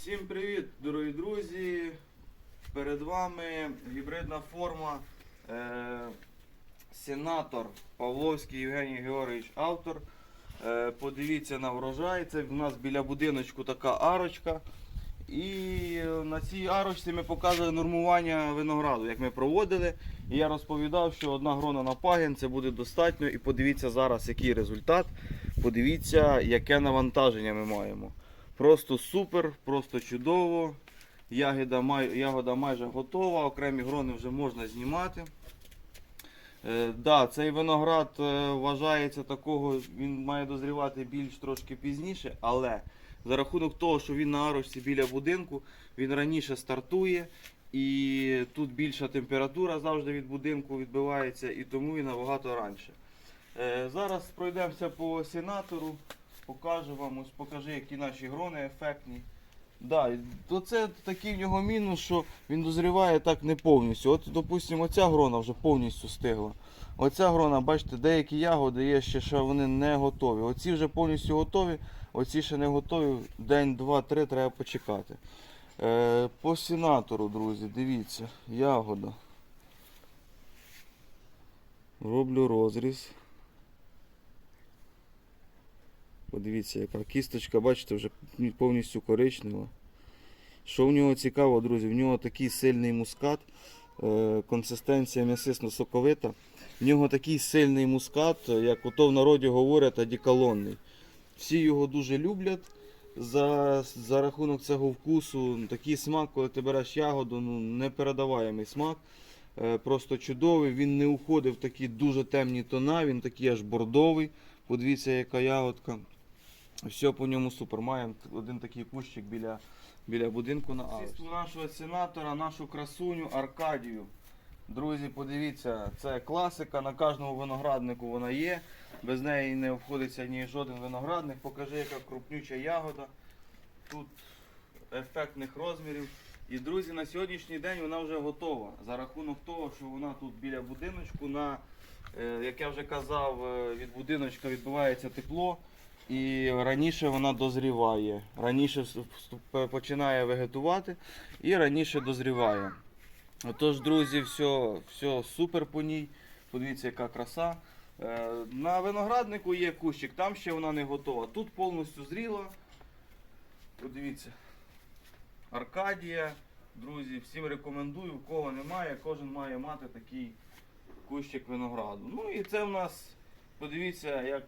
Всім привіт, дорогі друзі! Перед вами гібридна форма е, сенатор Павловський Євгеній Георгійович автор. Е, подивіться на врожай. Це в нас біля будиночку така арочка. І на цій арочці ми показували нормування винограду, як ми проводили. І я розповідав, що одна грона на пагін це буде достатньо. І подивіться зараз, який результат. Подивіться, яке навантаження ми маємо. Просто супер, просто чудово. Ягода, май, ягода майже готова, окремі грони вже можна знімати. Е, да, цей виноград е, вважається такого, він має дозрівати більш трошки пізніше, але за рахунок того, що він на арочці біля будинку, він раніше стартує і тут більша температура завжди від будинку відбивається, і тому він набагато раніше. Е, зараз пройдемося по сенатору, покажу вам, ось покажи, які наші грони ефектні. Да, то це такий в нього мінус, що він дозріває так не повністю. От, допустимо, оця грона вже повністю стигла. Оця грона, бачите, деякі ягоди є ще, що вони не готові. Оці вже повністю готові, оці ще не готові. День, два, три треба почекати. Е, по сенатору, друзі, дивіться, ягода. Роблю розріз. Подивіться, яка кісточка, бачите, вже повністю коричнева. Що в нього цікаво, друзі, в нього такий сильний мускат, е, консистенція м'ясисно-соковита. В нього такий сильний мускат, як ото в народі говорять, одіколонний. Всі його дуже люблять за, за рахунок цього вкусу. Такий смак, коли ти береш ягоду, ну, непередаваємий смак. Е, Просто чудовий. Він не уходив в такі дуже темні тона, він такий аж бордовий. Подивіться, яка ягодка. Все по ньому супер. Маємо один такий кущик біля, біля будинку на Австрії. нашого сенатора, нашу красуню Аркадію. Друзі, подивіться, це класика, на кожному винограднику вона є. Без неї не обходиться ні жоден виноградник. Покажи, яка крупнюча ягода. Тут ефектних розмірів. І, друзі, на сьогоднішній день вона вже готова. За рахунок того, що вона тут біля будиночку, на, е, як я вже казав, е, від будиночка відбувається тепло. І раніше вона дозріває. Раніше починає вегетувати і раніше дозріває. Отож, друзі, все, все супер по ній. Подивіться, яка краса. Е, На винограднику є кущик, там ще вона не готова. Тут повністю зріла. Подивіться. Аркадія. Друзі, всім рекомендую, у кого немає, кожен має мати такий кущик винограду. Ну і це в нас, подивіться, як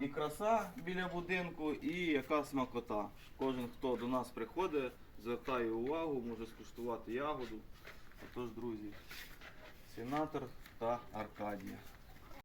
і краса біля будинку, і яка смакота. Кожен, хто до нас приходить, звертає увагу, може скуштувати ягоду. Отож, друзі, сенатор та Аркадія.